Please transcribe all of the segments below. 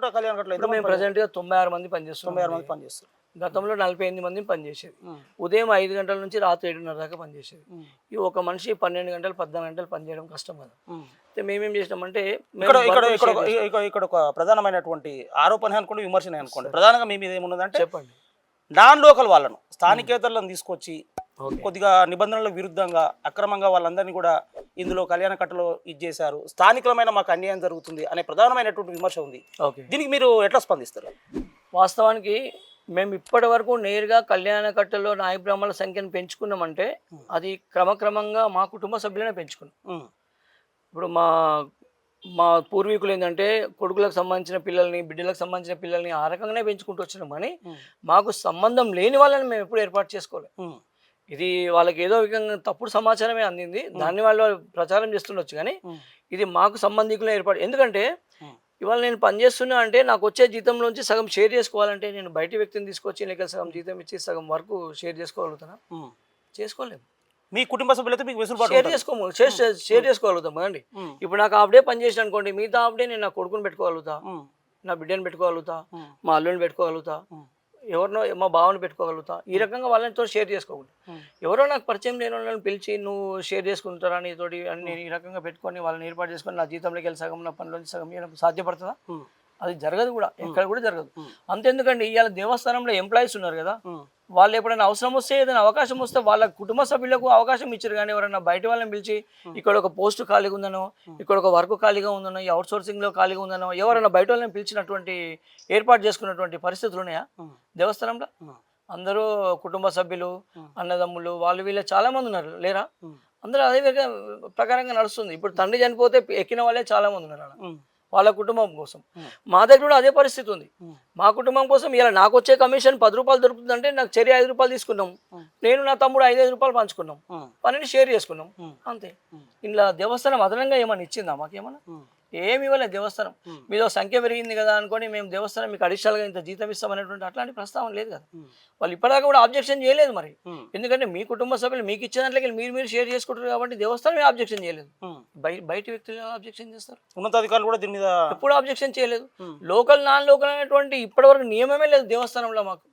యాదగిరిగుట్ట కళ్యాణ ఇప్పుడు మేము ప్రజెంట్గా తొంభై ఆరు మంది పనిచేస్తున్నాం తొంభై ఆరు మంది పనిచేస్తారు గతంలో నలభై ఎనిమిది మంది పనిచేసేది. ఉదయం ఐదు గంటల నుంచి రాత్రి ఏడున్నర దాకా పనిచేసేది. ఈ ఒక మనిషి పన్నెండు గంటలు పద్నాలుగు గంటలు పనిచేయడం కష్టం కదా. అయితే మేమేం చేసినామంటే మేము ఇక్కడ ఇక్కడ ఒక ప్రధానమైనటువంటి ఆరోపణ అనుకోండి విమర్శనే అనుకోండి. ప్రధానంగా మీ మీద ఏమున్నదంటే చెప్పండి. నాన్ లోకల్ వాళ్ళను స్థానికేతరులను తీసుకొచ్చి కొద్దిగా నిబంధనలకు విరుద్ధంగా అక్రమంగా వాళ్ళందరినీ కూడా ఇందులో కళ్యాణ కట్టలో ఇది చేశారు స్థానికులమైన మాకు అన్యాయం జరుగుతుంది అనే ప్రధానమైనటువంటి విమర్శ ఉంది. ఓకే. దీనికి మీరు ఎట్లా స్పందిస్తారు? వాస్తవానికి మేము ఇప్పటి వరకు నేరుగా కళ్యాణ కట్టలో నాయ బ్రాహ్మణుల సంఖ్యను పెంచుకున్నామంటే అది క్రమక్రమంగా మా కుటుంబ సభ్యులనే పెంచుకున్నాం. ఇప్పుడు మా మా పూర్వీకులు ఏంటంటే కొడుకులకు సంబంధించిన పిల్లల్ని బిడ్డలకు సంబంధించిన పిల్లల్ని ఆ రకంగానే పెంచుకుంటూ వచ్చినాం. కానీ మాకు సంబంధం లేని వాళ్ళని మేము ఎప్పుడు ఏర్పాటు చేసుకోలేదు. ఇది వాళ్ళకి ఏదో విధంగా తప్పుడు సమాచారమే అందింది. దాన్ని వాళ్ళు ప్రచారం చేస్తుండొచ్చు కానీ ఇది మాకు సంబంధికులే ఏర్పాటు. ఎందుకంటే ఇవాళ నేను పనిచేస్తున్నా అంటే నాకు వచ్చే జీతంలోంచి సగం షేర్ చేసుకోవాలంటే నేను బయట వ్యక్తిని తీసుకొచ్చి లేక సగం జీతం ఇచ్చి సగం వరకు షేర్ చేసుకోగలుగుతానా? ఉమ్. చేసుకోలేము. మీ కుటుంబ సభ్యులతో మీకు వెసులుబాటు షేర్. చేసుకోము. షేర్ చేసుకోగలుగుతాం కదండి. ఇప్పుడు నాకు హాఫ్ డే అనుకోండి మిగతా హాఫ్ డే నేను నా కొడుకుని పెట్టుకోగలుగుతా నా బిడ్డని పెట్టుకోగలుగుతా మా అల్లుని పెట్టుకోగలుగుతా. ఎవరినో మా బావని పెట్టుకోగలుగుతా. ఈ రకంగా వాళ్ళతో షేర్ చేసుకోకూడదు. ఉమ్. ఎవరో నాకు పరిచయం లేని వాళ్ళని పిలిచి నువ్వు షేర్ చేసుకుంటారా నీతోటి అని నేను ఈ రకంగా పెట్టుకొని వాళ్ళని ఏర్పాటు చేసుకొని నా జీతంలోకి వెళ్ళి సగం నా పనిలోంచి సగం ఇవ్వడం సాధ్యపడుతుందా? అది జరగదు కూడా. ఎక్కడ కూడా జరగదు. అంతెందుకండి ఇవాళ దేవస్థానంలో ఎంప్లాయీస్ ఉన్నారు కదా. వాళ్ళు ఎప్పుడైనా అవసరం వస్తే ఏదైనా అవకాశం వస్తే వాళ్ళ కుటుంబ సభ్యులకు అవకాశం ఇచ్చారు కానీ ఎవరైనా బయట వాళ్ళని పిలిచి ఇక్కడ ఒక పోస్ట్ ఖాళీగా ఉందనో ఇక్కడ ఒక వర్క్ ఖాళీగా ఉందనో ఈ అవుట్ సోర్సింగ్లో ఖాళీగా ఉందనో ఎవరైనా బయట వాళ్ళని పిలిచినటువంటి ఏర్పాటు చేసుకున్నటువంటి పరిస్థితులు ఉన్నాయా? దేవస్థానంలో? అందరూ కుటుంబ సభ్యులు. అన్నదమ్ములు వాళ్ళు వీళ్ళు చాలా మంది ఉన్నారు లేరా? అందరూ అదే విధంగా ప్రకారంగా నడుస్తుంది. ఇప్పుడు తండ్రి చనిపోతే ఎక్కిన వాళ్ళే చాలా మంది ఉన్నారు ఆడ. వాళ్ళ కుటుంబం కోసం. మా దగ్గర కూడా అదే పరిస్థితి ఉంది. మా కుటుంబం కోసం ఇలా నాకు వచ్చే కమిషన్ పది రూపాయలు దొరుకుతుందంటే నాకు చెరి ఐదు రూపాయలు తీసుకున్నాం. నేను నా తమ్ముడు ఐదు ఐదు రూపాయలు పంచుకున్నాం. పనిని షేర్ చేసుకున్నాం. అంతే. ఇలా దేవస్థానం అదనంగా ఏమన్నా ఇచ్చిందా మాకేమన్నా? ఏమి ఇవ్వలేదు దేవస్థానం. మీదో సంఖ్య పెరిగింది కదా అనుకొని మేము దేవస్థానం మీకు అడిషనల్గా ఇంత జీతం ఇస్తాం అనేటువంటి అట్లాంటి ప్రస్తావన లేదు కదా. వాళ్ళు ఇప్పటిదాకా కూడా ఆబ్జెక్షన్ చేయలేదు మరి. ఎందుకంటే మీ కుటుంబ సభ్యులు మీకు ఇచ్చిన దాంట్లోకి మీరు మీరు షేర్ చేసుకుంటారు కాబట్టి దేవస్థానం ఆబ్జెక్షన్ చేయలేదు. బయట బయట వ్యక్తులు ఆబ్జెక్షన్ చేస్తారు? ఉన్నతాధికారులు కూడా దీని మీద ఎప్పుడు ఆబ్జెక్షన్ చేయలేదు. లోకల్ నాన్ లోకల్ అనేటువంటి ఇప్పటివరకు నియమమే లేదు దేవస్థానంలో మాకు.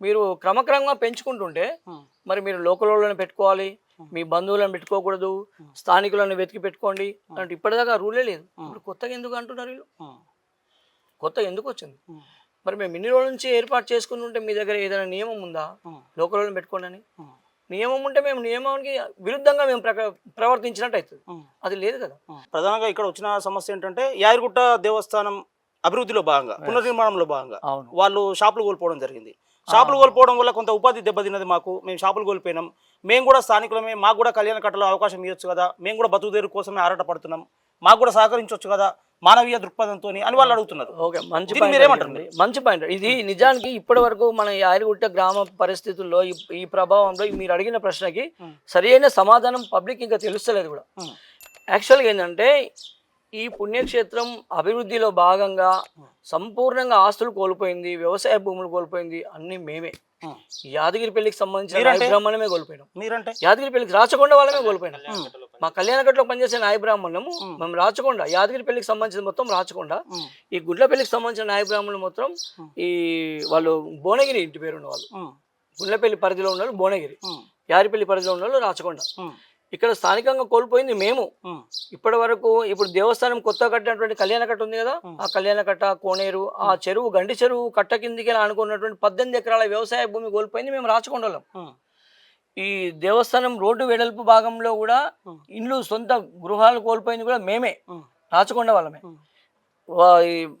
మీరు క్రమక్రమంగా పెంచుకుంటుంటే మరి మీరు లోకల్ వాళ్ళని పెట్టుకోవాలి మీ బంధువులను పెట్టుకోకూడదు స్థానికులను వెతికి పెట్టుకోండి అంటే ఇప్పటిదాకా రూలే లేదు. ఇప్పుడు కొత్తగా ఎందుకు అంటున్నారు వీళ్ళు? కొత్తగా ఎందుకు వచ్చింది? మరి మేము ఇన్ని రోజుల నుంచి ఏర్పాటు చేసుకుని ఉంటే మీ దగ్గర ఏదైనా నియమం ఉందా? లోకల్ వాళ్ళని పెట్టుకోండి అని. నియమం ఉంటే మేము నియమానికి విరుద్ధంగా మేము ప్రవర్తించినట్టు అవుతుంది. అది లేదు కదా. ప్రధానంగా ఇక్కడ వచ్చిన సమస్య ఏంటంటే యాదగిరిగుట్ట దేవస్థానం అభివృద్ధిలో భాగంగా పునర్నిర్మాణంలో భాగంగా వాళ్ళు షాపులు కోల్పోవడం జరిగింది. షాపులు కోల్పోవడం వల్ల కొంత ఉపాధి దెబ్బతిన్నది మాకు. మేము షాపులు కోల్పోయినాం. మేము కూడా స్థానికులమే మాకు కూడా కళ్యాణ కట్టలో అవకాశం ఇవ్వచ్చు కదా మేము కూడా బతుకుదేరు కోసమే ఆరాటపడుతున్నాం మాకు కూడా సహకరించవచ్చు కదా మానవీయ దృక్పథంతో అని వాళ్ళు అడుగుతున్నారు. ఓకే మంచి మీరేమంటారు. మంచి పాయింట్. ఇది నిజానికి ఇప్పటి వరకు మన యాదగిరిగుట్ట గ్రామ పరిస్థితుల్లో ఈ- ప్రభావంలో మీరు అడిగిన ప్రశ్నకి. సరైన సమాధానం పబ్లిక్ ఇంకా తెలుస్తలేదు కూడా. యాక్చువల్గా ఏంటంటే ఈ పుణ్యక్షేత్రం అభివృద్ధిలో భాగంగా సంపూర్ణంగా ఆస్తులు కోల్పోయింది వ్యవసాయ భూములు కోల్పోయింది అన్ని మేమే. ఉమ్. యాదగిరిపల్లికి సంబంధించిన? బ్రాహ్మణమే కోల్పోయినాం. మీరంటే? యాదగిరిపల్లికి రాచకొండ వాళ్ళమే కోల్పోయినాం. మా కళ్యాణకట్లో పనిచేసే నాయ బ్రాహ్మణము. మేము. రాచకొండ యాదగిరిపల్లికి సంబంధించిన మొత్తం రాచకొండ. ఈ గుడ్లపల్లికి సంబంధించిన నాయ బ్రాహ్మణులు మొత్తం. ఈ వాళ్ళు భువనగిరి ఇంటి పేరు ఉన్న వాళ్ళు గుండ్లపల్లి పరిధిలో ఉన్న వాళ్ళు భువనగిరి యారిపల్లి పరిధిలో ఉన్న వాళ్ళు రాచకొండ ఇక్కడ స్థానికంగా కోల్పోయింది మేము. ఇప్పటి వరకు ఇప్పుడు దేవస్థానం కొత్త కట్టినటువంటి కళ్యాణ కట్ట ఉంది కదా? ఆ కళ్యాణ కట్ట కోనేరు ఆ చెరువు గండి చెరువు కట్ట కిందికి అనుకున్నటువంటి పద్దెనిమిది ఎకరాల వ్యవసాయ భూమి కోల్పోయింది మేము రాచకొండలం. ఈ దేవస్థానం రోడ్డు వెడల్పు భాగంలో కూడా. ఇండ్లు సొంత గృహాలు కోల్పోయింది కూడా మేమే. రాచకొండ వాళ్ళమే.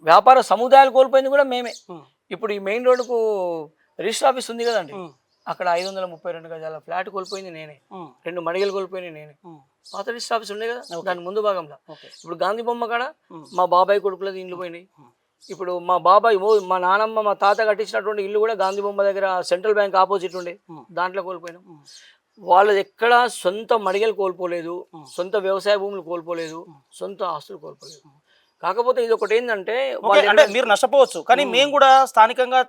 వ్యాపార సముదాయాలు కోల్పోయింది కూడా మేమే. ఇప్పుడు ఈ మెయిన్ రోడ్డుకు రిజిస్టర్ ఆఫీస్ ఉంది కదండి? అక్కడ ఐదు వందల ముప్పై రెండు గజాల ఫ్లాట్ కోల్పోయింది నేనే. రెండు మడిగలు కోల్పోయింది నేనే. పాత రిజిస్టర్ ఆఫీస్ ఉండే కదా దాని ముందు భాగంలో. ఇప్పుడు గాంధీ బొమ్మ కాడ. మా బాబాయ్ కొడుకులది ఇండ్లు పోయినాయి. ఇప్పుడు మా బాబాయ్ మా నానమ్మ మా తాత కట్టించినటువంటి ఇల్లు కూడా గాంధీ బొమ్మ దగ్గర సెంట్రల్ బ్యాంక్ ఆపోజిట్ ఉండే. దాంట్లో కోల్పోయినాం. వాళ్ళది ఎక్కడ సొంత మడిగలు కోల్పోలేదు. సొంత వ్యవసాయ భూములు కోల్పోలేదు సొంత ఆస్తులు కోల్పోలేదు. కాకపోతే ఇది ఒకటి ఏంటంటే మీరు నష్టపోవచ్చు కానీ మేము కూడా స్థానికంగా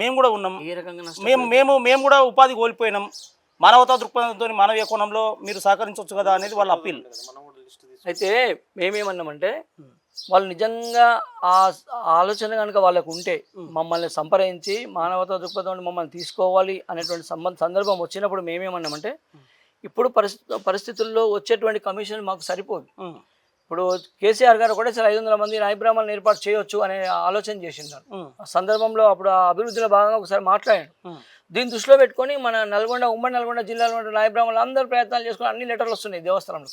మేము కూడా ఉన్నాం. మేము మేము మేము కూడా ఉపాధి కోల్పోయినాం. మానవతా దృక్పథంతో మానవీయ కోణంలో మీరు సహకరించవచ్చు కదా అనేది వాళ్ళ అప్పీల్. అయితే మేమేమన్నామంటే వాళ్ళు నిజంగా ఆ ఆలోచన కనుక వాళ్ళకు ఉంటే మమ్మల్ని సంప్రదించి మానవతా దృక్పథం మమ్మల్ని తీసుకోవాలి అనేటువంటి సంబంధ సందర్భం వచ్చినప్పుడు మేమేమన్నామంటే ఇప్పుడు పరిస్థితి పరిస్థితుల్లో వచ్చేటువంటి కమిషన్ మాకు సరిపోదు. ఇప్పుడు కేసీఆర్ గారు కూడా సరే ఐదు వందల మంది నాయబ్రాహ్మణులను ఏర్పాటు చేయొచ్చు అనే ఆలోచన చేసిండారు. ఉమ్, ఆ సందర్భంలో అప్పుడు ఆ అభివృద్ధిలో భాగంగా ఒకసారి మాట్లాడాడు. దీన్ని దృష్టిలో పెట్టుకొని మన నల్గొండ ఉమ్మడి నల్గొండ జిల్లాలో ఉన్న నాయబ్రాహ్మణులు అందరూ ప్రయత్నాలు చేసుకుని అన్ని లెటర్లు వస్తున్నాయి దేవస్థానంలో.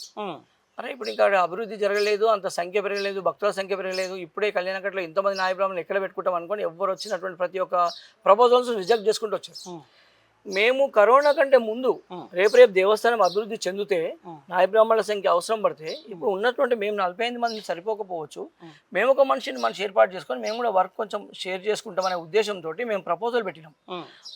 అరే ఇప్పుడు ఇంకా అభివృద్ధి జరగలేదు అంత సంఖ్య పెరగలేదు భక్తుల సంఖ్య పెరగలేదు ఇప్పుడే కళ్యాణకట్లో ఇంతమంది నాయబ్రాహ్మణులు ఎక్కడ పెట్టుకుంటాం అనుకోని ఎవరు వచ్చినటువంటి ప్రతి ఒక్క ప్రపోజల్స్ రిజెక్ట్ చేసుకుంటూ వచ్చారు. మేము కరోనా కంటే ముందు. రేపు రేపు దేవస్థానం అభివృద్ధి చెందితే ఉమ్. నాయబ్రాహ్మణుల సంఖ్య అవసరం పడితే ఇప్పుడు ఉన్నటువంటి మేము నలభై ఎనిమిది మంది సరిపోకపోవచ్చు. మేము ఒక మనిషిని మనిషి ఏర్పాటు చేసుకొని మేము కూడా వర్క్ కొంచెం షేర్ చేసుకుంటామనే ఉద్దేశంతో మేము ప్రపోజల్ పెట్టినాం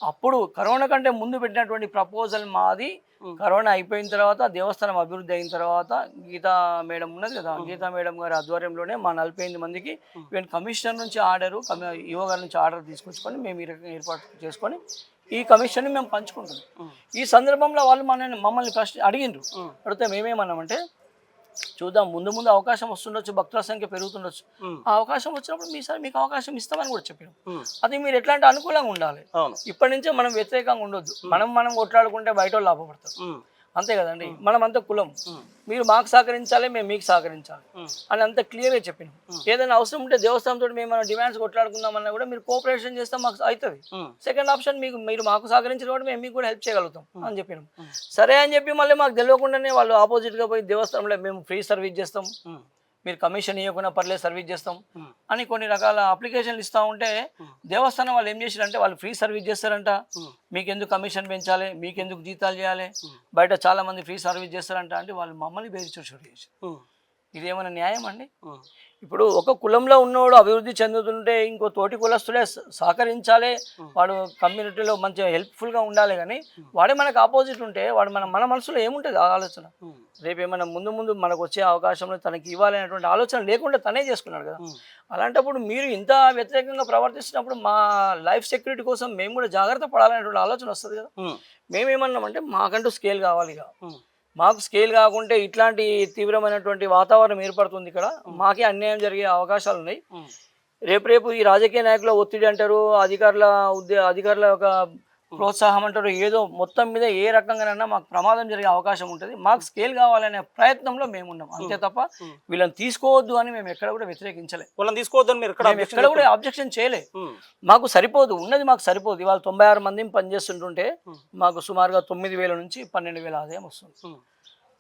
అప్పుడు కరోనా కంటే ముందు పెట్టినటువంటి ప్రపోజల్ మాది. కరోనా అయిపోయిన తర్వాత దేవస్థానం అభివృద్ధి అయిన తర్వాత గీతా మేడం ఉన్నది కదా గీతా మేడం గారి ఆధ్వర్యంలోనే మా నలభై ఎనిమిది మందికి ఈవెన్ కమిషనర్ నుంచి ఆర్డరు యువ గారి నుంచి ఆర్డర్ తీసుకొచ్చుకొని మేము ఏర్పాటు చేసుకొని ఈ కమిషన్ని మేము పంచుకుంటున్నాం. ఈ సందర్భంలో వాళ్ళు మనల్ని మమ్మల్ని ప్రశ్న అడిగిండ్రు. అడిగితే మేమేమన్నామంటే చూద్దాం ముందు ముందు అవకాశం వస్తుండొచ్చు భక్తుల సంఖ్య పెరుగుతుండొచ్చు. ఆ. అవకాశం వచ్చినప్పుడు మీ సార్ మీకు అవకాశం ఇస్తామని కూడా చెప్పాను ఉమ్, అది మీరు ఎట్లాంటి అనుకూలంగా ఉండాలి. ఇప్పటి నుంచే మనం వ్యతిరేకంగా ఉండొద్దు. మనం మనం కొట్లాడుకుంటే బయట వాళ్ళు లాభపడతారు అంతే కదండి. మనం అంతా కులం. మీరు మాకు సహకరించాలి మేము మీకు సహకరించాలి అని అంత క్లియర్గా చెప్పినాం. ఏదైనా అవసరం ఉంటే దేవస్థానంతో మేము మన డిమాండ్స్ కొట్లాడుకుందామన్నా కూడా మీరు కోఆపరేషన్ చేస్తే మాకు అవుతుంది. సెకండ్ ఆప్షన్ మీకు మీరు మాకు సహకరించిన కూడా మేము మీకు కూడా హెల్ప్ చేయగలుగుతాం అని చెప్పినాం. సరే అని చెప్పి మళ్ళీ మాకు తెలియకుండానే వాళ్ళు ఆపోజిట్గా పోయి దేవస్థానంలో మేము ఫ్రీ సర్వీస్ చేస్తాం. మీరు కమిషన్ ఇవ్వకుండా పర్లేదు సర్వీస్ చేస్తాం అని కొన్ని రకాల అప్లికేషన్లు ఇస్తూ ఉంటే దేవస్థానం వాళ్ళు ఏం చేశారంటే వాళ్ళు ఫ్రీ సర్వీస్ చేస్తారంట. ఉమ్. మీకు ఎందుకు కమిషన్ పెంచాలి? మీకు ఎందుకు జీతాలు చేయాలి? బయట చాలా మంది ఫ్రీ సర్వీస్ చేస్తారంట అంటే వాళ్ళు మమ్మల్ని బేరి చూసి ఉమ్, ఇదేమైనా న్యాయం అండి ఇప్పుడు ఒక కులంలో ఉన్నవాడు అభివృద్ధి చెందుతుంటే ఇంకో తోటి కులస్తుడే స- సహకరించాలి. వాడు కమ్యూనిటీలో మంచిగా హెల్ప్ఫుల్గా ఉండాలి కానీ వాడే మనకు ఆపోజిట్ ఉంటే వాడు మన మన మనసులో ఏముంటుంది ఆ ఆలోచన? ఉమ్, రేపు ఏమైనా ముందు ముందు మనకు వచ్చే అవకాశంలో తనకి ఇవ్వాలి అనేటువంటి ఆలోచన లేకుండా తనే చేసుకున్నాడు కదా. అలాంటప్పుడు మీరు ఇంత వ్యతిరేకంగా ప్రవర్తిస్తున్నప్పుడు మా లైఫ్ సెక్యూరిటీ కోసం మేము కూడా జాగ్రత్త పడాలనేటువంటి ఆలోచన వస్తుంది కదా. మేమేమన్నామంటే మాకంటూ స్కేల్ కావాలి ఇక. మాకు స్కేల్ కాకుంటే ఇట్లాంటి తీవ్రమైనటువంటి వాతావరణం ఏర్పడుతుంది ఇక్కడ. మాకే అన్యాయం జరిగే అవకాశాలు ఉన్నాయి. రేపు రేపు ఈ రాజకీయ నాయకుల ఒత్తిడి అంటారు అధికారుల ఉద్య అధికారుల యొక్క ప్రోత్సాహం అంటారు. ఏదో మొత్తం మీద ఏ రకంగానైనా మాకు ప్రమాదం జరిగే అవకాశం ఉంటుంది. మాకు స్కేల్ కావాలనే ప్రయత్నంలో మేము ఉన్నాం. అంతే తప్ప వీళ్ళని తీసుకోవద్దు అని మేము ఎక్కడ కూడా వ్యతిరేకించలే వాళ్ళని తీసుకోవద్దని మీరు ఎక్కడ కూడా అబ్జెక్షన్ చేయలే మాకు సరిపోదు. ఉన్నది మాకు సరిపోదు. ఇవాళ తొంభై ఆరు మంది పనిచేస్తుంటుంటే మాకు సుమారుగా తొమ్మిది వేల నుంచి పన్నెండు వేల ఆదాయం వస్తుంది.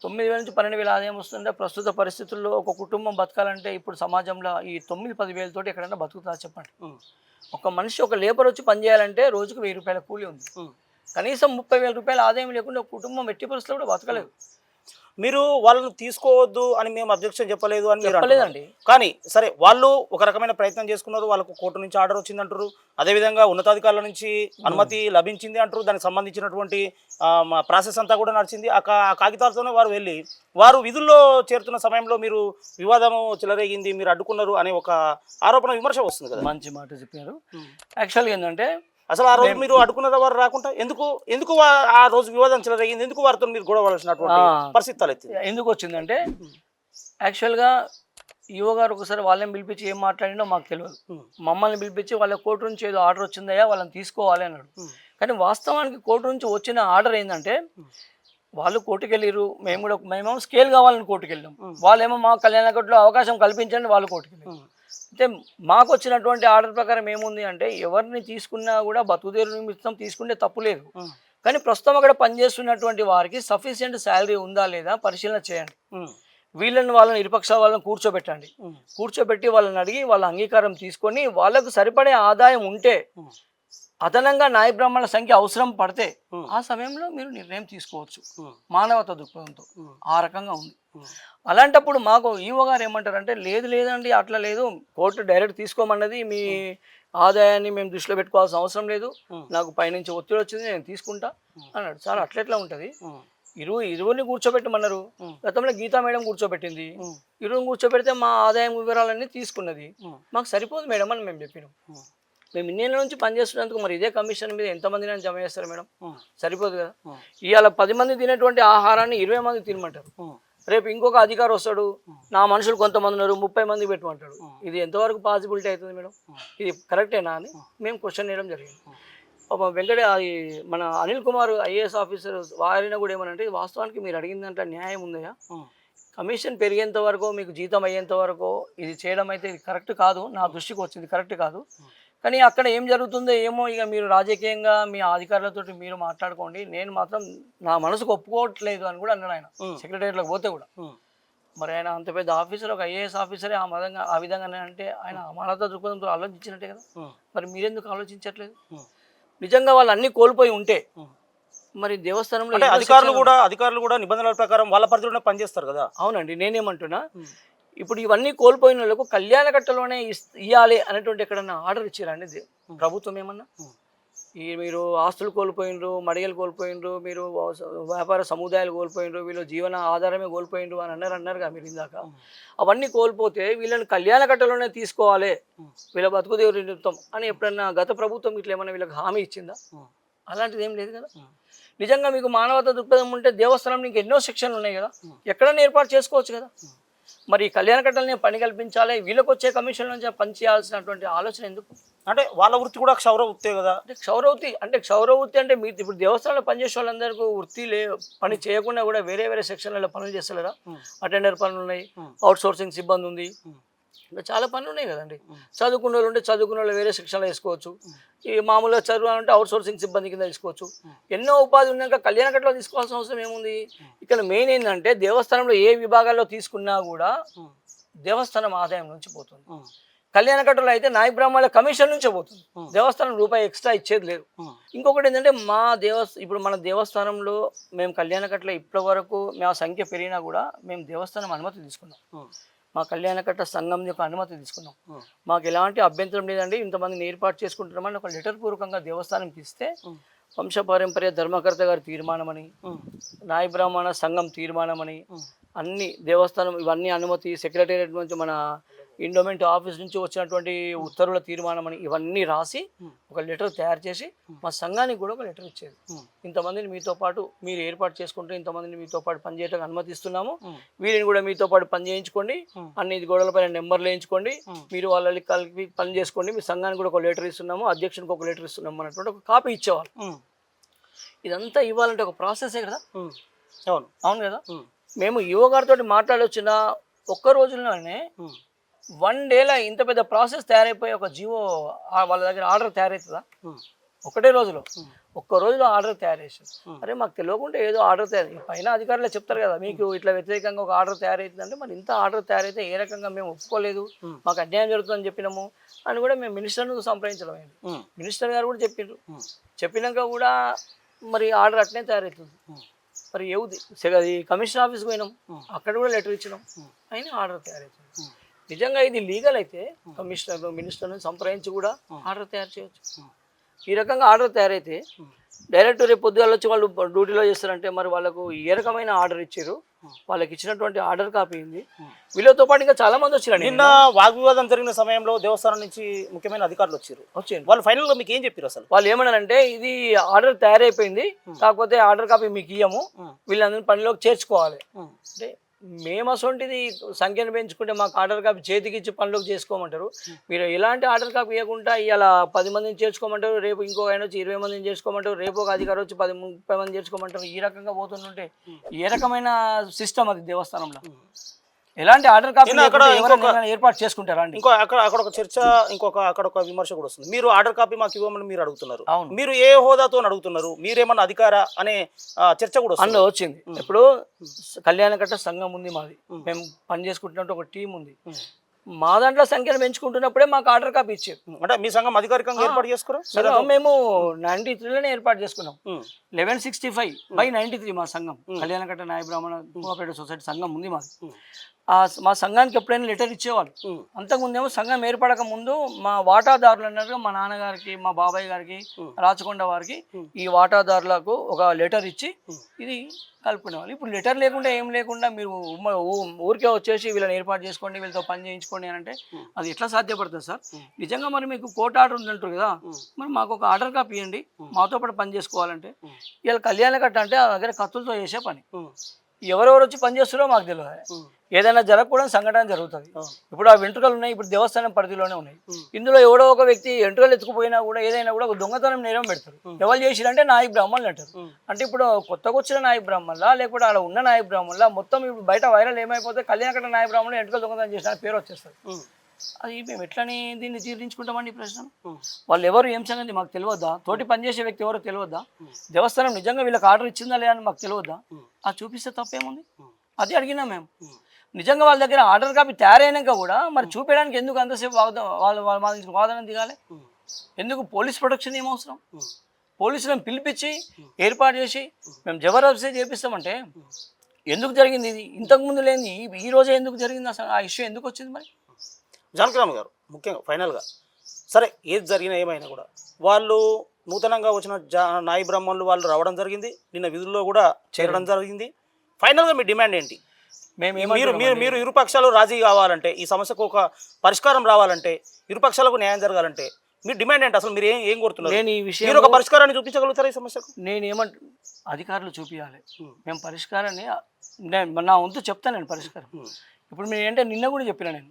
తొమ్మిది వేల నుంచి పన్నెండు వేల ఆదాయం వస్తుంటే ప్రస్తుత పరిస్థితుల్లో ఒక కుటుంబం బతకాలంటే ఇప్పుడు సమాజంలో ఈ తొమ్మిది పది వేలతోటి ఎక్కడైనా బతుకుతా చెప్పండి? ఒక మనిషి ఒక లేబర్ వచ్చి పని చేయాలంటే రోజుకు వెయ్యి రూపాయల కూలి ఉంది. కనీసం ముప్పై వేల రూపాయల ఆదాయం లేకుండా ఒక కుటుంబం ఎట్టి పరిస్థితుల్లో కూడా బతకలేదు. మీరు వాళ్ళని తీసుకోవద్దు అని మేము అబ్జెక్షన్ చెప్పలేదు అని. చెప్పలేదండి. కానీ సరే వాళ్ళు ఒక రకమైన ప్రయత్నం చేసుకున్నారు వాళ్ళకు కోర్టు నుంచి ఆర్డర్ వచ్చింది అంటారు అదేవిధంగా ఉన్నతాధికారుల నుంచి అనుమతి లభించింది అంటారు దానికి సంబంధించినటువంటి ప్రాసెస్ అంతా కూడా నడిచింది. ఆ కాగితాలతోనే వారు వెళ్ళి వారు విధుల్లో చేరుతున్న సమయంలో మీరు వివాదము చెలరేగింది మీరు అడ్డుకున్నారు అనే ఒక ఆరోపణ విమర్శ వస్తుంది కదా. మంచి మాట చెప్పారు. యాక్చువల్గా ఏంటంటే అసలు ఆ రోజు మీరు అడ్డుకున్న వారు రాకుండా ఎందుకు ఎందుకు ఆ రోజు వివాదం చెలరేగింది? ఎందుకు వారితో మీరు గొడవలసినటువంటి. పరిస్థితి తలెత్తింది ఎందుకు వచ్చిందంటే యాక్చువల్గా ఈవో గారు ఒకసారి వాళ్ళని పిలిపించి ఏం మాట్లాడినో మాకు తెలియదు. మమ్మల్ని పిలిపించి వాళ్ళ కోర్టు నుంచి ఏదో ఆర్డర్ వచ్చిందయ్యా వాళ్ళని తీసుకోవాలి అన్నాడు. కానీ వాస్తవానికి కోర్టు నుంచి వచ్చిన ఆర్డర్ ఏంటంటే వాళ్ళు కోర్టుకు వెళ్ళిరు మేము కూడా మేమేమో స్కేల్ కావాలని కోర్టుకు వెళ్ళాం. వాళ్ళేమో మా కళ్యాణకట్లో అవకాశం కల్పించండి వాళ్ళు కోర్టుకు వెళ్ళారు. అయితే మాకు వచ్చినటువంటి ఆర్డర్ ప్రకారం ఏముంది అంటే ఎవరిని తీసుకున్నా కూడా బతుకుదేరు నిమిత్తం తీసుకుంటే తప్పు లేదు. కానీ ప్రస్తుతం అక్కడ పనిచేస్తున్నటువంటి వారికి సఫిషియెంట్ శాలరీ ఉందా లేదా పరిశీలన చేయండి. వీళ్ళని వాళ్ళని ఇరుపక్ష వాళ్ళని కూర్చోబెట్టండి. కూర్చోబెట్టి వాళ్ళని అడిగి వాళ్ళ అంగీకారం తీసుకొని వాళ్ళకు సరిపడే ఆదాయం ఉంటే అదనంగా నాయ బ్రాహ్మణుల సంఖ్య అవసరం పడితే. ఆ సమయంలో మీరు నిర్ణయం తీసుకోవచ్చు. మానవత దృక్పథంతో ఆ రకంగా ఉంది. అలాంటప్పుడు మాకు ఈవో గారు ఏమంటారంటే లేదు లేదండి అట్లా లేదు. కోర్టు డైరెక్ట్ తీసుకోమన్నది మీ ఆదాయాన్ని మేము దృష్టిలో పెట్టుకోవాల్సిన అవసరం లేదు. నాకు పైనుంచి ఒత్తిడి వచ్చింది నేను తీసుకుంటా అన్నాడు. సార్ అట్లెట్లా ఉంటుంది? ఇరువు ఇరువుని కూర్చోబెట్టమన్నారు. గతంలో గీతా మేడం కూర్చోబెట్టింది. ఇరువుని కూర్చోబెడితే మా ఆదాయం వివరాలన్నీ తీసుకున్నది. మాకు సరిపోదు మేడం అని మేము చెప్పినాం. మేము ఇన్నేళ్ళ నుంచి పనిచేస్తున్నందుకు మరి ఇదే కమిషన్ మీద ఎంతమందిని జమ చేస్తారు మేడం? సరిపోదు కదా? ఇవాళ పది మంది తినేటువంటి ఆహారాన్ని ఇరవై మంది తినమంటారు. రేపు ఇంకొక అధికారి వస్తాడు నా మనుషులు కొంతమంది ఉన్నారు ముప్పై మంది పెట్టమంటాడు. ఇది ఎంతవరకు పాసిబిలిటీ అవుతుంది మేడం? ఇది కరెక్టేనా అని మేము క్వశ్చన్ చేయడం జరిగింది. వెంకట అది మన అనిల్ కుమార్ ఐఏఎస్ ఆఫీసర్ వారిని కూడా ఏమనంటే వాస్తవానికి మీరు అడిగిందంటే న్యాయం ఉందయా కమిషన్ పెరిగేంత వరకు మీకు జీతం అయ్యేంత వరకు ఇది చేయడం అయితే ఇది కరెక్ట్ కాదు నా దృష్టికి వచ్చింది కరెక్ట్ కాదు. కానీ అక్కడ ఏం జరుగుతుందో ఏమో ఇక మీరు రాజకీయంగా మీ అధికారులతో మీరు మాట్లాడుకోండి. నేను మాత్రం నా మనసుకు ఒప్పుకోవట్లేదు అని కూడా అన్నాడు ఆయన. సెక్రటరీలోకి పోతే కూడా. మరి ఆయన అంత పెద్ద ఆఫీసర్ ఒక ఐఏఎస్ ఆఫీసరే ఆ విధంగా ఆ విధంగా అంటే ఆయన అమానత దృక్పథంతో ఆలోచించినట్టే కదా. మరి మీరెందుకు ఆలోచించట్లేదు? నిజంగా వాళ్ళు అన్ని కోల్పోయి ఉంటే మరి దేవస్థానంలో అధికారులు కూడా అధికారులు కూడా నిబంధనల ప్రకారం వాళ్ళ పరిధిలోనే పనిచేస్తారు కదా. అవునండి నేనేమంటున్నా? ఇప్పుడు ఇవన్నీ కోల్పోయిన వాళ్ళకు కళ్యాణ కట్టలోనే ఇయ్యాలి అనేటువంటి ఎక్కడన్నా ఆర్డర్ ఇచ్చారండి ప్రభుత్వం ఏమన్నా? ఈ మీరు ఆస్తులు కోల్పోయినరు మడిగలు కోల్పోయినరు మీరు వ్యాపార సముదాయాలు కోల్పోయినరు వీళ్ళు జీవన ఆధారమే కోల్పోయినరు అని అన్నారు అన్నారుగా మీరు ఇందాక. అవన్నీ కోల్పోతే వీళ్ళని కళ్యాణ కట్టలోనే తీసుకోవాలి. వీళ్ళ బతుకు దేవుడి నిమిత్తం అని ఎప్పుడన్నా గత ప్రభుత్వం ఇట్లా ఏమన్నా వీళ్ళకి హామీ ఇచ్చిందా? అలాంటిది ఏం లేదు కదా. నిజంగా మీకు మానవత దృక్పథం ఉంటే దేవస్థానం ఇంకా ఎన్నో సెక్షన్లు ఉన్నాయి కదా. ఎక్కడైనా ఏర్పాటు చేసుకోవచ్చు కదా. మరి ఈ కళ్యాణ కట్టలని పని కల్పించాలి వీళ్ళకి వచ్చే కమిషన్ నుంచి పని చేయాల్సినటువంటి ఆలోచన ఎందుకు? అంటే వాళ్ళ వృత్తి కూడా క్షౌర వృత్తే కదా. అంటే క్షౌరవృత్తి అంటే క్షౌరవృత్తి అంటే మీరు ఇప్పుడు దేవస్థానంలో పనిచేసే వాళ్ళందరికీ వృత్తి లే పని చేయకుండా కూడా వేరే వేరే సెక్షన్లలో పనులు చేస్తలేరా? అటెండర్ పనులు ఉన్నాయి అవుట్ సోర్సింగ్ సిబ్బంది ఉంది ఇంకా చాలా పనులు ఉన్నాయి కదండి. చదువుకున్న వాళ్ళు ఉంటే చదువుకున్న వాళ్ళు వేరే శిక్షణలో వేసుకోవచ్చు. ఈ మామూలుగా చదువు అంటే అవుట్ సోర్సింగ్ సిబ్బంది కింద తీసుకోవచ్చు ఎన్నో ఉపాధి ఉన్నాక కళ్యాణ కట్టలో తీసుకోవాల్సిన అవసరం ఏముంది? ఇక్కడ మెయిన్ ఏంటంటే దేవస్థానంలో ఏ విభాగాల్లో తీసుకున్నా కూడా దేవస్థానం ఆదాయం నుంచి పోతుంది. కళ్యాణ కట్టలో అయితే నాయ బ్రాహ్మణుల కమిషన్ నుంచే పోతుంది. దేవస్థానం రూపాయి ఎక్స్ట్రా ఇచ్చేది లేదు. ఇంకొకటి ఏంటంటే మా దేవస్థ ఇప్పుడు మన దేవస్థానంలో మేము కళ్యాణ కట్టలో ఇప్పటి వరకు మా సంఖ్య పెరిగినా కూడా మేము దేవస్థానం అనుమతి తీసుకున్నాం. మా కళ్యాణకట్ట సంఘం యొక్క అనుమతి తీసుకున్నాం. మాకు ఎలాంటి అభ్యంతరం లేదండి. ఇంతమందిని ఏర్పాటు చేసుకుంటున్నామని ఒక లెటర్ పూర్వకంగా దేవస్థానంకి ఇస్తే వంశపారంపర్య ధర్మకర్త గారి తీర్మానమని నాయ బ్రాహ్మణ సంఘం తీర్మానమని అన్ని దేవస్థానం ఇవన్నీ అనుమతి సెక్రటేరియట్ నుంచి మన ఇండోమెంట్ ఆఫీస్ నుంచి వచ్చినటువంటి ఉత్తర్వుల తీర్మానం అని ఇవన్నీ రాసి ఒక లెటర్ తయారు చేసి మా సంఘానికి కూడా ఒక లెటర్ ఇచ్చేది. ఇంతమందిని మీతో పాటు మీరు ఏర్పాటు చేసుకుంటే ఇంతమందిని మీతో పాటు పనిచేయడానికి అనుమతిస్తున్నాము. వీరిని కూడా మీతో పాటు పని చేయించుకోండి. అన్ని గోడలపైన నెంబర్లు వేయించుకోండి. మీరు వాళ్ళని కలిపి పని చేసుకోండి. మీ సంఘానికి కూడా ఒక లెటర్ ఇస్తున్నాము. అధ్యక్షునికి ఒక లెటర్ ఇస్తున్నాము అన్నటువంటి ఒక కాపీ ఇచ్చేవాళ్ళు. ఇదంతా ఇవ్వాలంటే ఒక ప్రాసెసే కదా? అవును. అవును కదా? మేము యువ గారితో మాట్లాడొచ్చిన ఒక్క రోజుల్లోనే వన్ డేలో ఇంత పెద్ద ప్రాసెస్ తయారైపోయి ఒక జీవో వాళ్ళ దగ్గర ఆర్డర్ తయారవుతుందా ఒకటే రోజులో. ఒక్క రోజులో ఆర్డర్ తయారు చేసారు అరే మాకు తెలియకుండా ఏదో ఆర్డర్ తయారు పైన అధికారులు చెప్తారు కదా మీకు ఇట్లా వ్యతిరేకంగా ఒక ఆర్డర్ తయారైతుందంటే మరి ఇంత ఆర్డర్ తయారైతే ఏ రకంగా మేము ఒప్పుకోలేదు మాకు అన్యాయం జరుగుతుందని చెప్పినాము అని కూడా మేము మినిస్టర్ను సంప్రదించడం మినిస్టర్ గారు కూడా చెప్పిండ్రు. చెప్పినాక కూడా మరి ఆర్డర్ అట్నే తయారవుతుంది మరి ఏవుది? అది కమిషనర్ ఆఫీస్కి పోయినాం. అక్కడ కూడా లెటర్ ఇచ్చినాం. అయినా ఆర్డర్ తయారవుతుంది నిజంగా ఇది లీగల్ అయితే కమిషనర్ మినిస్టర్ని సంప్రదించి కూడా ఆర్డర్ తయారు చేయొచ్చు ఈ రకంగా ఆర్డర్ తయారైతే డైరెక్ట్ రేపు పొద్దుగాల వచ్చి వాళ్ళు డ్యూటీలో చేస్తారంటే మరి వాళ్ళకు ఏ రకమైన ఆర్డర్ ఇచ్చారు. వాళ్ళకి ఇచ్చినటువంటి ఆర్డర్ కాపీ ఉంది. వీళ్ళతో పాటు ఇంకా చాలా మంది వచ్చారండి నిన్న వాగ్వివాదం జరిగిన సమయంలో దేవస్థానం నుంచి ముఖ్యమైన అధికారులు వచ్చారు వచ్చారు వాళ్ళు ఫైనల్గా మీకు ఏం చెప్పారు అసలు? వాళ్ళు ఏమన్నారంటే ఇది ఆర్డర్ తయారైపోయింది. కాకపోతే ఆర్డర్ కాపీ మీకు ఇయ్యము. వీళ్ళందరినీ పనిలోకి చేర్చుకోవాలి. అంటే మేము అసొంటిది సంఖ్యను పెంచుకుంటే మాకు ఆర్డర్ కాపీ చేతికి ఇచ్చి పనిలోకి చేసుకోమంటారు. మీరు ఎలాంటి ఆర్డర్ కాపీ ఇవ్వకుండా ఇలా పది మందిని చేర్చుకోమంటారు రేపు ఇంకో ఆయన వచ్చి ఇరవై మందిని చేర్చుకోమంటారు రేపు ఒక అధికారి వచ్చి పది ముప్పై మంది చేర్చుకోమంటారు ఈ రకంగా పోతుంటే ఏ రకమైన సిస్టమ్ అది దేవస్థానంలో? ఎలాంటి ఆర్డర్ కాపీ అక్కడ ఇంకొక- ఏర్పాటు చేసుకుంటారా అండి? ఇంకో అక్కడ అక్కడ ఒక చర్చ ఇంకొక అక్కడ ఒక విమర్శ కూడా వస్తుంది. మీరు ఆర్డర్ కాపీ మాకు ఇవ్వమని మీరు అడుగుతున్నారు. మీరు ఏ హోదాతో అడుగుతున్నారు? మీరేమన్నా అధికార అనే చర్చ కూడా అందులో వచ్చింది. ఇప్పుడు కళ్యాణకట్ట సంఘం ఉంది మాది. మేము పని చేసుకుంటున్నట్టు ఒక టీం ఉంది. మా దాంట్లో సంఖ్యను పెంచుకుంటున్నప్పుడే మాకు ఆర్డర్ కాపీ ఇచ్చారు. అంటే మీ సంఘం అధికారికంగా ఏర్పాటు చేసుకోరా? సంఘం మేము నైన్టీ త్రీలోనే ఏర్పాటు చేసుకున్నాం. Eleven sixty five by ninety three మా సంఘం. కళ్యాణకట్ట నాయ బ్రాహ్మణ కోఆపరేటివ్ సొసైటీ సంఘం ఉంది మాది. మా సంఘానికి ఎప్పుడైనా లెటర్ ఇచ్చేవాళ్ళు. అంతకుముందేమో సంఘం ఏర్పడక ముందు మా వాటాదారులు అన్నట్టుగా మా నాన్నగారికి మా బాబాయ్ గారికి రాచకొండ వారికి ఈ వాటాదారులకు ఒక లెటర్ ఇచ్చి ఇది కలుపుకునేవాళ్ళు. ఇప్పుడు లెటర్ లేకుండా ఏం లేకుండా మీరు ఊరికే వచ్చేసి వీళ్ళని ఏర్పాటు చేసుకోండి వీళ్ళతో పని చేయించుకోండి అని అంటే అది ఎట్లా సాధ్యపడుతుంది సార్? నిజంగా మరి మీకు కోర్టు ఆర్డర్ ఉందంటారు కదా? మరి మాకు ఒక ఆర్డర్ కాపీ ఇవ్వండి. మాతో పాటు పని చేసుకోవాలంటే ఇలా కళ్యాణ కట్ట అంటే ఆ దగ్గర కత్తులతో చేసే పని. ఎవరెవరు వచ్చి పనిచేస్తారో మాకు తెలియదు ఏదైనా జరగకూడని సంఘటన జరుగుతుంది. ఇప్పుడు ఆ వెంట్రుకలు ఉన్నాయి ఇప్పుడు దేవస్థానం పరిధిలోనే ఉన్నాయి. ఇందులో ఎవడో ఒక వ్యక్తి వెంట్రుకలు ఎత్తుకుపోయినా కూడా ఏదైనా కూడా ఒక దొంగతనం నేరం పెడతారు. ఎవరు చేసిరంటే నాయక్ బ్రాహ్మణులు అంటారు. అంటే ఇప్పుడు కొత్తగా వచ్చిన నాయక్ బ్రాహ్మణులా లేకపోతే అలా ఉన్న నాయక్ బ్రాహ్మణులా మొత్తం ఇప్పుడు బయట వైరల్ ఏమైపోతే కళ్యాణకట్ట నాయక్ బ్రాహ్మణులు వెంట్రుకలు దొంగతనం చేసిన పేరు వచ్చేస్తుంది. అది మేము ఎట్లని దీన్ని జీర్ణించుకుంటామండి ఈ ప్రశ్న? వాళ్ళు ఎవరు ఏం సంగతి మాకు తెలియద్దా? తోటి పనిచేసే వ్యక్తి ఎవరో తెలియద్దా? దేవస్థానం నిజంగా వీళ్ళకి ఆర్డర్ ఇచ్చిందా లేదా అని మాకు తెలియద్దా? అది చూపిస్తే తప్పేముంది? అది అడిగినా మేము. నిజంగా వాళ్ళ దగ్గర ఆర్డర్ కాపీ తయారైనాక కూడా మరి చూపించడానికి ఎందుకు అంతసేపు వాద వాళ్ళు వాళ్ళ మా నుంచి వాదన దిగాలి? ఎందుకు పోలీస్ ప్రొటెక్షన్ ఏం అవసరం? పోలీసులను పిలిపించి ఏర్పాటు చేసి మేము. జబర్దస్తి చేపిస్తామంటే ఎందుకు జరిగింది ఇది? ఇంతకుముందు లేని ఈ- ఈ రోజే ఎందుకు జరిగింది అసలు? ఆ ఇష్యూ ఎందుకు వచ్చింది మరి? జానకిరామ్ గారు ముఖ్యంగా ఫైనల్గా. సరే ఏది జరిగినా ఏమైనా కూడా. వాళ్ళు నూతనంగా వచ్చిన జా నాయి బ్రాహ్మణులు వాళ్ళు రావడం జరిగింది. నిన్న విధుల్లో కూడా చేరడం జరిగింది. ఫైనల్గా మీ డిమాండ్ ఏంటి? మేము మీరు మీరు మీరు ఇరుపక్షాలు రాజీ కావాలంటే ఈ సమస్యకు ఒక పరిష్కారం రావాలంటే ఇరుపక్షాలకు న్యాయం జరగాలంటే మీ డిమాండ్ ఏంటి? అసలు మీరు ఏం ఏం కోరుతున్నారు? నేను ఈ మీరు విషయంలో ఒక పరిష్కారాన్ని చూపించగలుగుతారా ఈ సమస్యకు? నేను ఏమంట అధికారులు చూపించాలి మేము పరిష్కారాన్ని నేను నా వంతు చెప్తాను నేను పరిష్కారం. ఇప్పుడు మీరు ఏంటంటే నిన్న కూడా చెప్పిన నేను.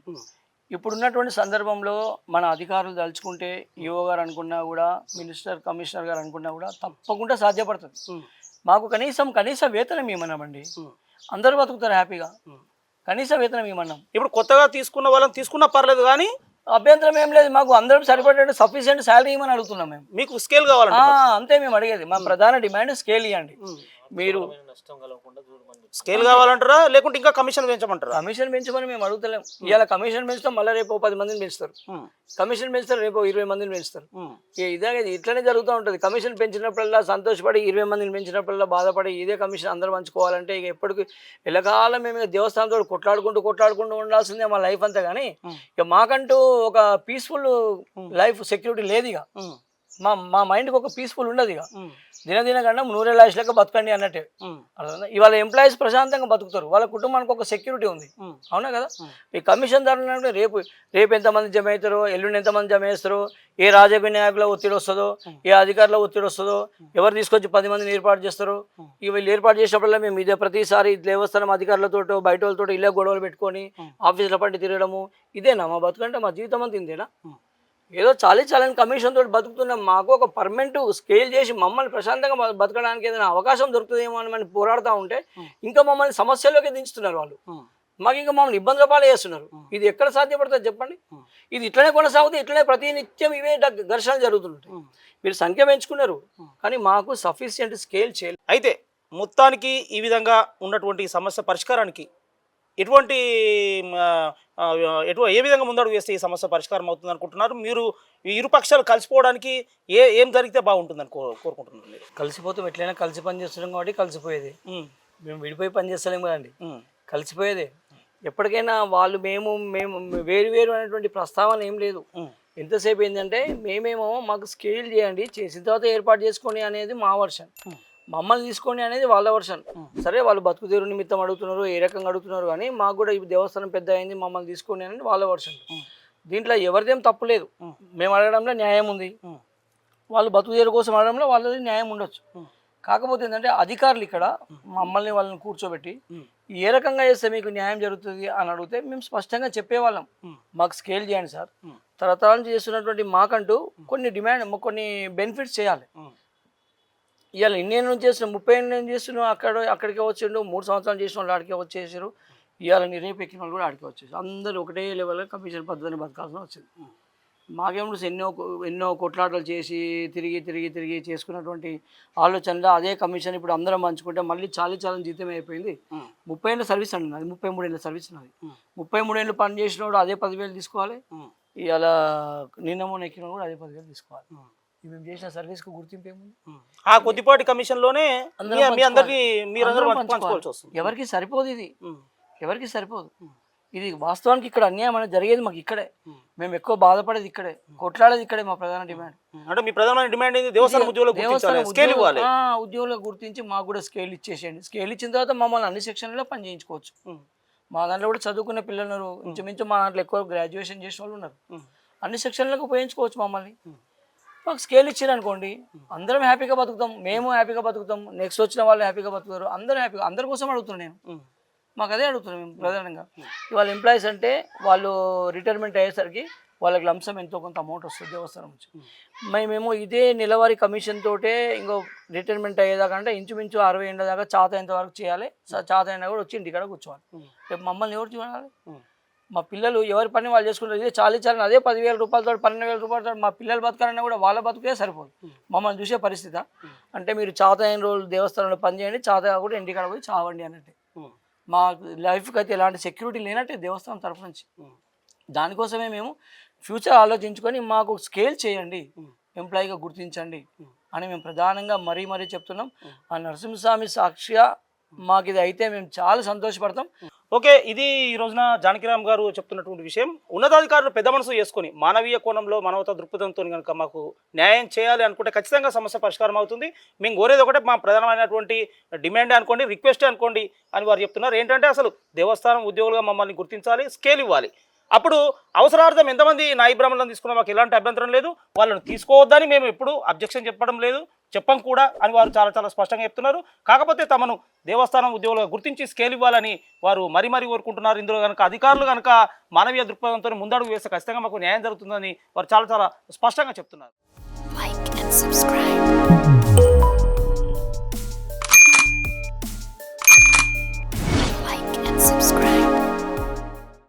ఇప్పుడు ఉన్నటువంటి సందర్భంలో మన అధికారులు తలుచుకుంటే ఈఓ గారు అనుకున్నా కూడా మినిస్టర్ కమిషనర్ గారు అనుకున్నా కూడా తప్పకుండా సాధ్యపడుతుంది. మాకు కనీసం కనీస వేతనం ఇవ్వమన్నామండి అందరూ బతుకుతారు హ్యాపీగా. కనీస వేతనం ఇవ్వమన్నాం. ఇప్పుడు కొత్తగా తీసుకున్న వాళ్ళని తీసుకున్నా పర్లేదు కానీ అభ్యంతరం ఏం లేదు. మాకు అందరూ సరిపడేట్టు సఫిషియెంట్ శాలరీ ఇవ్వమని అడుగుతున్నాం మేము. మీకు స్కేల్ ఆ, కావాలంటే అంతే మేము అడిగేది. మా ప్రధాన డిమాండ్ స్కేల్ ఇవ్వండి. మీరు స్కేల్ కావాలంటారా? లేకుంటే ఇంకా కమిషన్ పెంచమంటారా? కమిషన్ పెంచమని మేము అడుగుతలేం. ఇవాళ కమిషన్ పెంచుతాం మళ్ళీ రేపు పది మందిని పెంచుతారు. కమిషన్ పెంచుతారు రేపు ఇరవై మందిని పెంచుతారు. ఇదే ఇట్లనే జరుగుతూ ఉంటుంది. కమిషన్ పెంచినప్పుడల్లా సంతోషపడి ఇరవై మందిని పెంచినప్పుడల్లా బాధపడి ఇదే కమిషన్ అందరూ పంచుకోవాలంటే ఇక ఎప్పటికి ఎల్లకాలం మేము దేవస్థానంతో కొట్లాడుకుంటూ కొట్లాడుకుంటూ ఉండాల్సిందే మా లైఫ్ అంతా కానీ ఇక మాకంటూ ఒక పీస్ఫుల్ లైఫ్ సెక్యూరిటీ లేదు ఇక. మా మా మైండ్కి ఒక పీస్ఫుల్ ఉండదు ఇక దినదిన కన్నా నూరేళ్ళ ఆయుష్లక బతకండి అన్నట్టే? ఇవాళ ఎంప్లాయీస్ ప్రశాంతంగా బతుకుతారు. వాళ్ళ కుటుంబానికి ఒక సెక్యూరిటీ ఉంది. అవునా కదా? ఈ కమిషన్ ధరలు అంటే రేపు రేపు ఎంతమంది జమ అవుతారో ఎల్లుండి ఎంతమంది జమ చేస్తారో ఏ రాజకీయ నాయకుల ఒత్తిడి వస్తుందో ఏ అధికారుల ఒత్తిడి వస్తుందో ఎవరు తీసుకొచ్చి పది మందిని ఏర్పాటు చేస్తారో ఇక వీళ్ళు ఏర్పాటు చేసినప్పుడల్లా మేము ఇదే ప్రతిసారి దేవస్థానం అధికారులతో బయట వాళ్ళతో ఇలా గొడవలు పెట్టుకొని ఆఫీసుల పంటి తిరగడము ఇదేనా మా బతుకంటే మా జీవితం అంతా ఇంతేనా? ఏదో చాలీ చాలని కమిషన్ తోటి బతుకుతున్నాం మాకు ఒక పర్మనెంట్ స్కేల్ చేసి మమ్మల్ని ప్రశాంతంగా బతకడానికి ఏదైనా అవకాశం దొరుకుతుందేమో అని మనం పోరాడుతూ ఉంటే ఇంకా మమ్మల్ని సమస్యల్లోకి దించుతున్నారు వాళ్ళు. మాకు ఇంకా మమ్మల్ని ఇబ్బందుల పాలు చేస్తున్నారు. ఇది ఎక్కడ సాధ్యపడుతుంది చెప్పండి? ఇది ఇట్లనే కొనసాగుతుంది ఇట్లనే ప్రతి నిత్యం ఇవే ఘర్షణలు జరుగుతుంటాయి. మీరు సంఖ్య పెంచుకున్నారు. కానీ మాకు సఫిషియంట్ స్కేల్ చేయలేదు. అయితే మొత్తానికి ఈ విధంగా ఉన్నటువంటి సమస్య పరిష్కారానికి ఎటువంటి ఎటు ఏ విధంగా ముందడుగు వేస్తే ఈ సమస్య పరిష్కారం అవుతుంది అనుకుంటున్నారు మీరు ఇరు పక్షాలు కలిసిపోవడానికి ఏ ఏం జరిగితే బాగుంటుందని కో కోరుకుంటున్నారు మీరు? కలిసిపోతాం ఎట్లయినా కలిసి పని చేస్తున్నాం కాబట్టి కలిసిపోయేది. మేము విడిపోయి పని చేస్తలేము కదండి. కలిసిపోయేదే. ఎప్పటికైనా వాళ్ళు మేము మేము వేరు వేరు అనేటువంటి ప్రస్తావన ఏం లేదు. ఎంతసేపు ఏంటంటే మేమేమో మాకు స్కేల్ చేయండి చేసిన తర్వాత ఏర్పాటు చేసుకొని అనేది మా వర్షన్. మమ్మల్ని తీసుకోండి అనేది వాళ్ళ వర్షన్. సరే వాళ్ళు బతుకు తీరు నిమిత్తం అడుగుతున్నారు ఏ రకంగా అడుగుతున్నారు కానీ మాకు కూడా ఈ దేవస్థానం పెద్ద అయింది మమ్మల్ని తీసుకోండి అనేది వాళ్ళ వర్షన్. దీంట్లో ఎవరిదేం తప్పు లేదు. మేము అడగడంలో న్యాయం ఉంది. వాళ్ళు బతుకు తీరు కోసం అడగడంలో వాళ్ళది న్యాయం ఉండొచ్చు. కాకపోతే ఏంటంటే అధికారులు ఇక్కడ మమ్మల్ని వాళ్ళని కూర్చోబెట్టి ఏ రకంగా చేస్తే మీకు న్యాయం జరుగుతుంది అని అడిగితే మేము స్పష్టంగా చెప్పేవాళ్ళం. మాకు స్కేల్ చేయండి సార్. తరతరాల చేస్తున్నటువంటి మాకంటూ కొన్ని డిమాండ్ కొన్ని బెనిఫిట్స్ చేయాలి. ఇవాళ ఇన్ని ఏళ్ళ నుంచి చేస్తున్నాం ముప్పై ఏళ్ళు నుంచి చేస్తున్నాం అక్కడ అక్కడికే వచ్చిండు మూడు సంవత్సరాలు చేసిన వాళ్ళు ఆడికే వచ్చేసారు ఇవాళ నీ రేపు ఎక్కిన వాళ్ళు కూడా ఆడికే వచ్చేసారు అందరూ ఒకటే లెవెల్ కమిషన్ పద్ధతిని బతకాల్సిన వచ్చింది. మాకేమో ఎన్నో ఎన్నో కొట్లాటలు చేసి తిరిగి తిరిగి తిరిగి చేసుకున్నటువంటి ఆలోచనలో అదే కమిషన్ ఇప్పుడు అందరం పంచుకుంటే మళ్ళీ చాలీ చాలని జీతం అయిపోయింది. ముప్పై ఏళ్ళ సర్వీస్ అండి నాది ముప్పై మూడేళ్ళ సర్వీస్ నాది. ముప్పై మూడేళ్ళు పని చేసినోడు అదే పదివేలు తీసుకోవాలి. ఇవాళ నిన్న మొన్న ఎక్కిన కూడా అదే పదివేలు తీసుకోవాలి. మేము చేసిన సర్వీస్కి గుర్తింపు ఏముంది. ఆ కొద్దిపాటి కమిషన్లోనే మీ- మీరందరూ పంచుకోవాల్సి వస్తుంది. ఎవరికి సరిపోదు ఇది. ఎవరికి సరిపోదు. ఇది వాస్తవానికి ఇక్కడ అన్యాయం అనేది జరిగేది మాకు ఇక్కడే. మేము. ఎక్కువ బాధపడేది ఇక్కడే. కొట్లాడేది ఇక్కడే మా ప్రధాన డిమాండ్. అంటే మీ ప్రధానమైన డిమాండ్ దేవస్థానం ఉద్యోగులకు గుర్తించి మాకు కూడా స్కేల్ ఇచ్చేసేయండి. స్కేల్ ఇచ్చిన తర్వాత మమ్మల్ని అన్ని సెక్షన్లలో పని చేయించుకోవచ్చు మా దాంట్లో కూడా చదువుకునే పిల్లలు ఇంచుమించు మా దాంట్లో ఎక్కువ గ్రాడ్యుయేషన్ చేసిన వాళ్ళు ఉన్నారు. అన్ని సెక్షన్లకు ఉపయోగించుకోవచ్చు మమ్మల్ని. మాకు స్కేల్ ఇచ్చారు అనుకోండి అందరం హ్యాపీగా బతుకుతాం మేము హ్యాపీగా బతుకుతాం నెక్స్ట్ వచ్చిన వాళ్ళు హ్యాపీగా బతుకుతారు అందరూ హ్యాపీగా అందరి కోసం అడుగుతున్నాను నేను. మాకు అదే అడుగుతున్నాం మేము ప్రధానంగా. ఇవాళ ఎంప్లాయీస్ అంటే వాళ్ళు రిటైర్మెంట్ అయ్యేసరికి వాళ్ళకి లంసం ఎంతో కొంత అమౌంట్ వస్తుంది దేవస్థానం నుంచి. మేమేమో ఇదే నెలవారీ కమిషన్ తోటే ఇంకో రిటైర్మెంట్ అయ్యేదాకా అంటే ఇంచుమించు అరవై ఏళ్ళ దాకా చాత అయ్యేంత వరకు చేయాలి. చాత అయినా కూడా వచ్చి ఇంటికాడ కూర్చోవాలి. రేపు మమ్మల్ని ఎవరు చూడాలి. మా పిల్లలు ఎవరి పని వాళ్ళు చేసుకుంటారు ఇదే చాలీ చాలని అదే పదివేల రూపాయలతో పన్నెండు వేల రూపాయలతో మా పిల్లలు బతకాలన్నా కూడా వాళ్ళ బతుకే సరిపోదు. మమ్మల్ని చూసే పరిస్థితి. అంటే మీరు చాత అయిన రోజులు దేవస్థానంలో పని చేయండి చాత కూడా ఇంటికాడ పోయి చావండి అన్నట్టే. మా లైఫ్కి అయితే ఎలాంటి సెక్యూరిటీ లేనట్టే దేవస్థానం తరఫు నుంచి. దానికోసమే మేము ఫ్యూచర్ ఆలోచించుకొని మాకు స్కేల్ చేయండి ఎంప్లాయీగా గుర్తించండి అని మేము ప్రధానంగా మరీ మరీ చెప్తున్నాం. ఆ నరసింహస్వామి సాక్షిగా మాకు ఇది అయితే మేము చాలా సంతోషపడతాం. ఓకే ఇది ఈ రోజున జానకిరామ్ గారు చెప్తున్నటువంటి విషయం. ఉన్నతాధికారులు పెద్ద మనసు చేసుకొని మానవీయ కోణంలో మానవత దృక్పథంతో కనుక మాకు న్యాయం చేయాలి అనుకుంటే ఖచ్చితంగా సమస్య పరిష్కారం అవుతుంది. మేము కోరేది ఒకటే మా ప్రధానమైనటువంటి డిమాండ్ అనుకోండి రిక్వెస్ట్ అనుకోండి అని వారు చెప్తున్నారు. ఏంటంటే అసలు దేవస్థానం ఉద్యోగులుగా మమ్మల్ని గుర్తించాలి స్కేల్ ఇవ్వాలి. అప్పుడు అవసరార్థం ఎంతమంది నాయి బ్రాహ్మణులను తీసుకున్నా మాకు ఎలాంటి అభ్యంతరం లేదు. వాళ్ళని తీసుకోవద్దని మేము ఎప్పుడు అబ్జెక్షన్ చెప్పడం లేదు. చెప్పం కూడా అని వారు చాలా చాలా స్పష్టంగా చెప్తున్నారు. కాకపోతే తమను దేవస్థానం ఉద్యోగులుగా గుర్తించి స్కేల్ ఇవ్వాలని వారు మరీ మరీ కోరుకుంటున్నారు. ఇందులో కనుక అధికారులు కనుక మానవీయ దృక్పథంతో ముందడుగు వేస్తే ఖచ్చితంగా మాకు న్యాయం జరుగుతుందని వారు చాలా చాలా స్పష్టంగా చెప్తున్నారు.